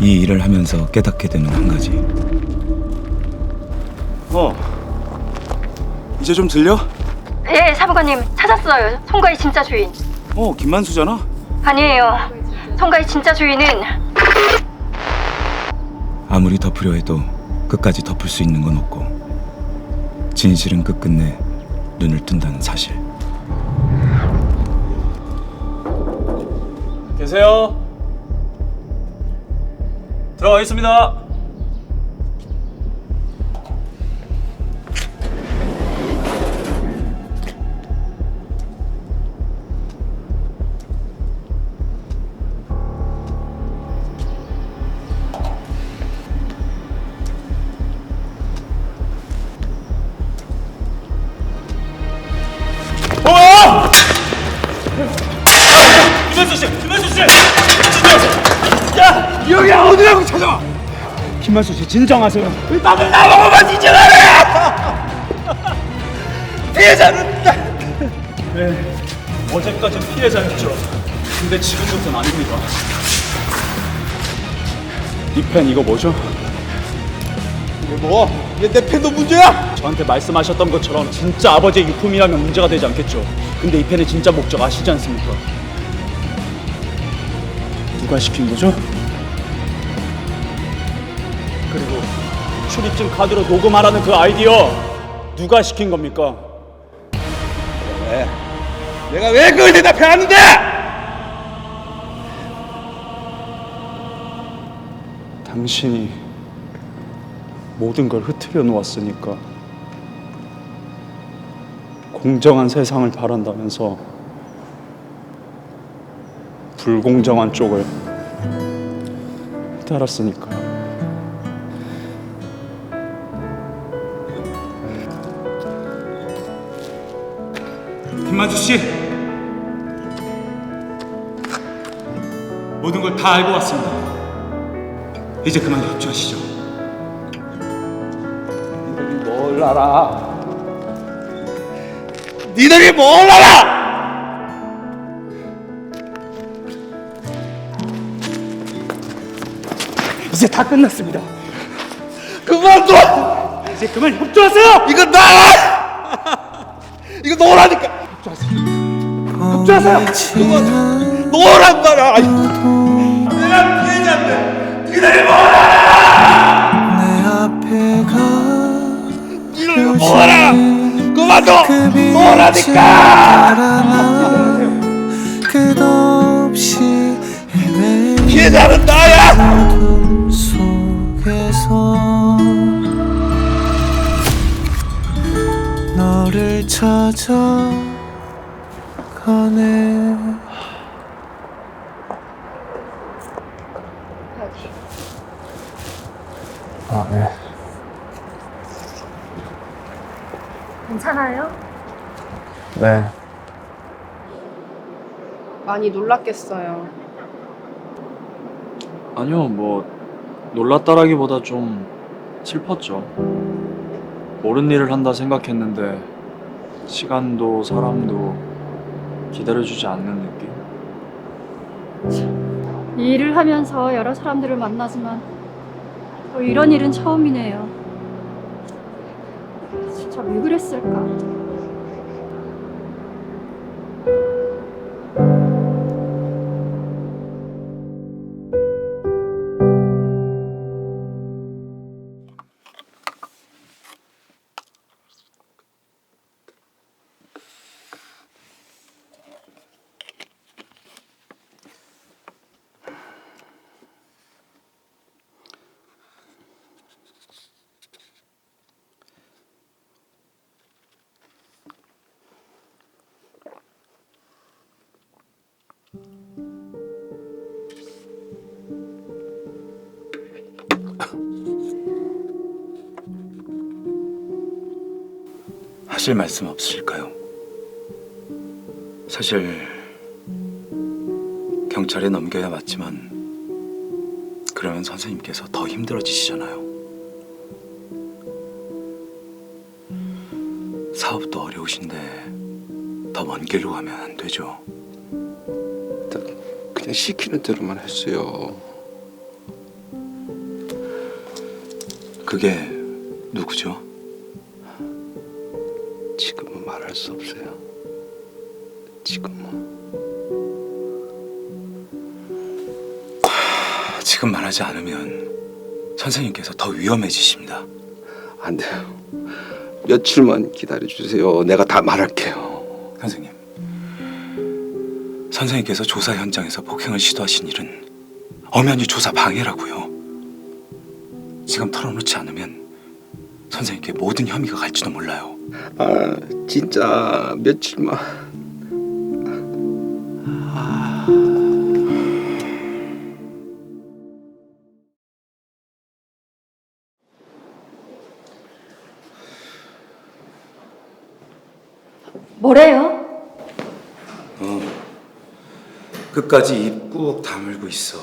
이 일을 하면서 깨닫게 되는 한 가지. 어. 이제 좀 들려? 예, 사무관님 찾았어요. 송가의 진짜 주인. 어, 김만수잖아. 아니에요. 송가의 진짜 주인은 아무리 덮으려 해도 끝까지 덮을 수 있는 건 없고 진실은 끝끝내 눈을 뜬다는 사실. 계세요? 들어가 있습니다. 김만수 씨 진정하세요. 나도 나보고만 진정하래. 피해자는 나. 네, 어제까지는 피해자였죠. 근데 지금부터는 아닙니다. 이 펜 이거 뭐죠? 이게 뭐? 이게 내 펜도 문제야? 저한테 말씀하셨던 것처럼 진짜 아버지의 유품이라면 문제가 되지 않겠죠. 근데 이 펜의 진짜 목적 아시지 않습니까? 누가 시킨 거죠? 출입증 카드로 녹음하라는 그 아이디어 누가 시킨 겁니까? 내가 왜 그걸 대답해 하는데? 당신이 모든 걸 흐트려 놓았으니까 공정한 세상을 바란다면서 불공정한 쪽을 따랐으니까 김만주 씨 모든 걸 다 알고 왔습니다. 이제 그만 협조하시죠. 뭘 알아? 니들이 뭘 알아? 이제 다 끝났습니다. 그만둬! 이제 그만 협조하세요. 이거 나! 이거 너라니까! 그만 너란 말이야! 내가 피해자인데 니들이 뭘 알아! 니들이 뭘 알아! 그만둬! 끝없이 헤매는 피해자는 나야! 어둠 속에서 너를 찾아가네 괜찮아요? 네 많이 놀랐겠어요. 아니요 뭐 놀랐다라기보다 좀 슬펐죠 옳은 일을 한다 생각했는데 시간도 사람도 기다려주지 않는 느낌 이 일을 하면서 여러 사람들을 만나지만 또 이런 일은 처음이네요. 진짜 왜 그랬을까? 하실 말씀 없으실까요? 사실 경찰에 넘겨야 맞지만 그러면 선생님께서 더 힘들어지시잖아요. 사업도 어려우신데 더 먼 길로 가면 안 되죠. 그냥 시키는 대로만 했어요. 그게 누구죠? 말할 수 없어요. 지금은. 지금 말하지 않으면 선생님께서 더 위험해지십니다. 안 돼요. 며칠만 기다려 주세요. 내가 다 말할게요. 선생님. 선생님께서 조사 현장에서 폭행을 시도하신 일은 엄연히 조사 방해라고요. 지금 털어놓지 않으면 선생님께 모든 혐의가 갈지도 몰라요. 아, 진짜 며칠만. 뭐래요? 끝까지 입 꾹 다물고 있어.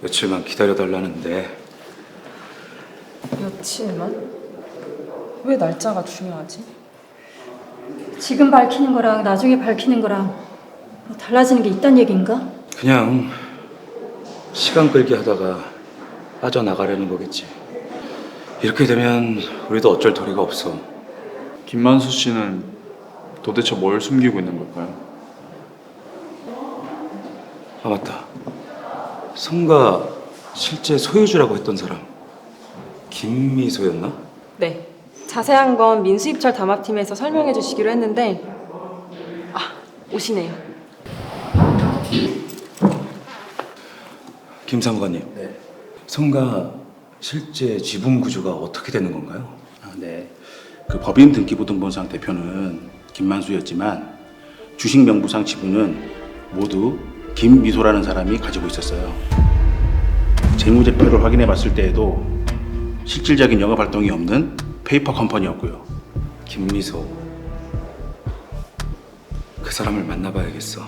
며칠만 기다려달라는데 며칠만? 왜 날짜가 중요하지? 지금 밝히는 거랑 나중에 밝히는 거랑 뭐 달라지는 게 있단 얘기인가? 그냥 시간 끌기 하다가 빠져나가려는 거겠지. 이렇게 되면 우리도 어쩔 도리가 없어. 김만수 씨는 도대체 뭘 숨기고 있는 걸까요? 아 맞다. 성가 실제 소유주라고 했던 사람 김미소였나? 네. 자세한 건 민수입찰 담합팀에서 설명해 주시기로 했는데 아, 오시네요. 김 사무관님. 성가 실제 지분 구조가 어떻게 되는 건가요? 아, 네. 그 법인 등기부등본상 대표는 김만수였지만 주식 명부상 지분은 모두 김미소라는 사람이 가지고 있었어요. 재무제표를 확인해 봤을 때에도 실질적인 영업 활동이 없는 페이퍼 컴퍼니였고요. 김미소. 그 사람을 만나봐야겠어.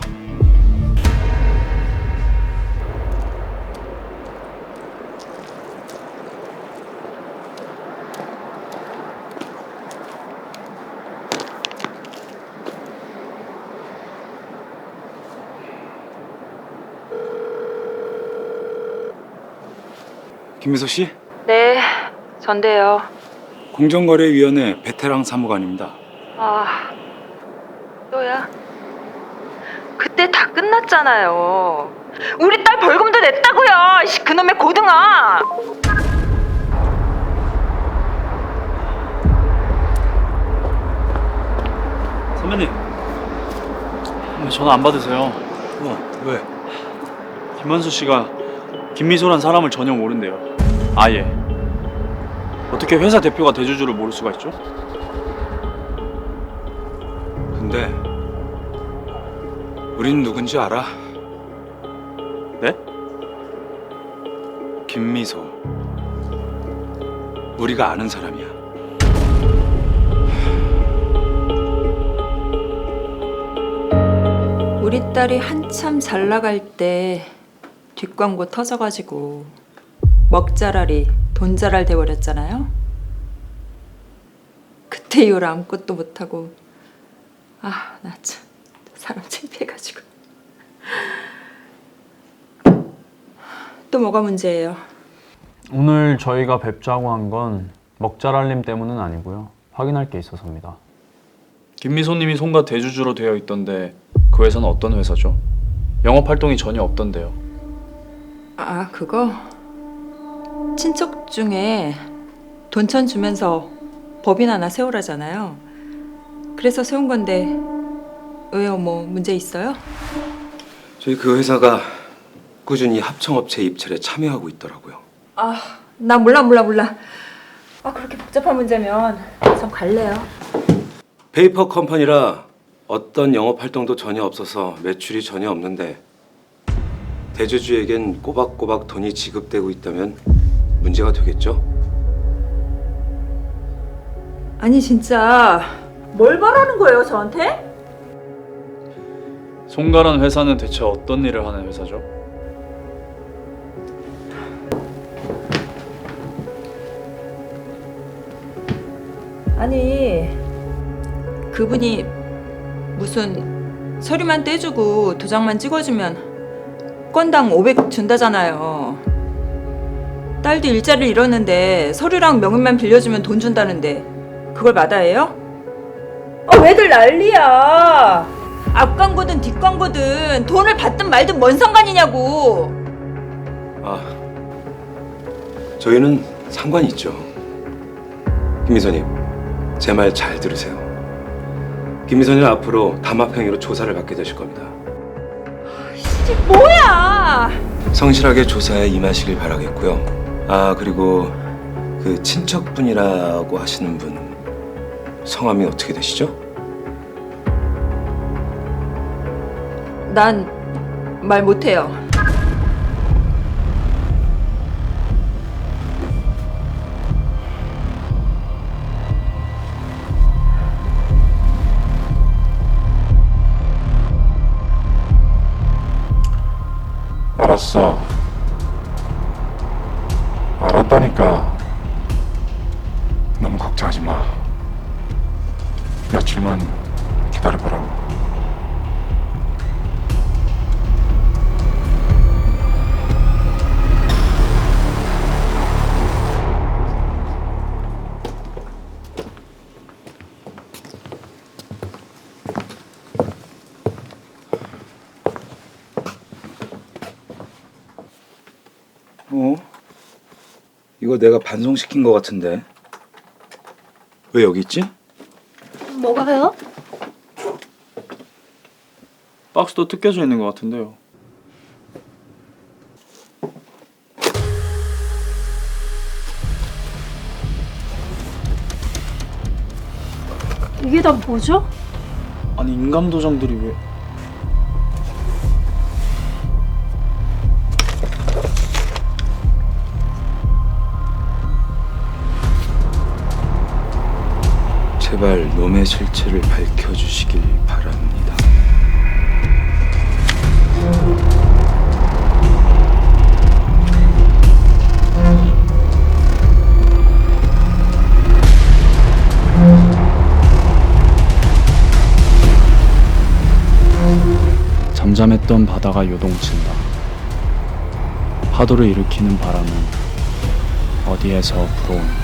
김미소 씨? 네, 전데요. 공정거래위원회 베테랑 사무관입니다. 아, 또야? 그때 다 끝났잖아요. 우리 딸 벌금도 냈다고요. 이씨, 그놈의 고등아. 선배님 왜 전화 안 받으세요? 어, 왜? 김만수 씨가 김미소란 사람을 전혀 모른대요. 아예. 어떻게 회사 대표가 대주주를 모를 수가 있죠? 근데 우린 누군지 알아? 네? 김미소. 우리가 아는 사람이야. 우리 딸이 한참 잘 나갈 때 뒷광고 터져가지고 먹자랄이 돈자랄 돼버렸잖아요. 그때 이후로 아무것도 못하고 아 나 참 사람 창피해가지고 또 뭐가 문제예요? 오늘 저희가 뵙자고 한 건 먹자랄님 때문은 아니고요. 확인할 게 있어서입니다. 김미소님이 송가 대주주로 되어 있던데 그 회사는 어떤 회사죠? 영업 활동이 전혀 없던데요. 아 그거 친척 중에 돈천 주면서 법인 하나 세우라잖아요. 그래서 세운 건데 왜요? 뭐 문제 있어요? 저희 그 회사가 꾸준히 합청업체 입찰에 참여하고 있더라고요. 아 나 몰라 몰라 몰라. 아 그렇게 복잡한 문제면 전 갈래요. 페이퍼 컴퍼니라 어떤 영업 활동도 전혀 없어서 매출이 전혀 없는데 대주주에겐 꼬박꼬박 돈이 지급되고 있다면 문제가 되겠죠? 아니 진짜 뭘 바라는 거예요 저한테? 송가란 회사는 대체 어떤 일을 하는 회사죠? 아니 그분이 무슨 서류만 떼주고 도장만 찍어주면 건당 500 준다잖아요. 딸도 일자리를 잃었는데 서류랑 명의만 빌려주면 돈 준다는데 그걸 마다해요? 아 왜들 난리야 앞 광고든 뒷 광고든 돈을 받든 말든 뭔 상관이냐고 아, 저희는 상관이 있죠. 김미선님, 제 말 잘 들으세요. 김미선님 앞으로 담합행위로 조사를 받게 되실 겁니다. 이게 뭐야 성실하게 조사에 임하시길 바라겠고요. 아 그리고 그 친척분이라고 하시는 분 성함이 어떻게 되시죠? 난 말 못해요 알았어. 알았다니까. 너무 걱정하지 마. 며칠만 기다려보라고. 이거 내가 반송시킨 것 같은데 왜 여기 있지? 뭐가요? 박스도 뜯겨져 있는 것 같은데요. 이게 다 뭐죠? 아니 인감 도장들이 왜? 제발 놈의 실체를 밝혀주시길 바랍니다. 잠잠했던 바다가 요동친다. 파도를 일으키는 바람은 어디에서 불어오는가?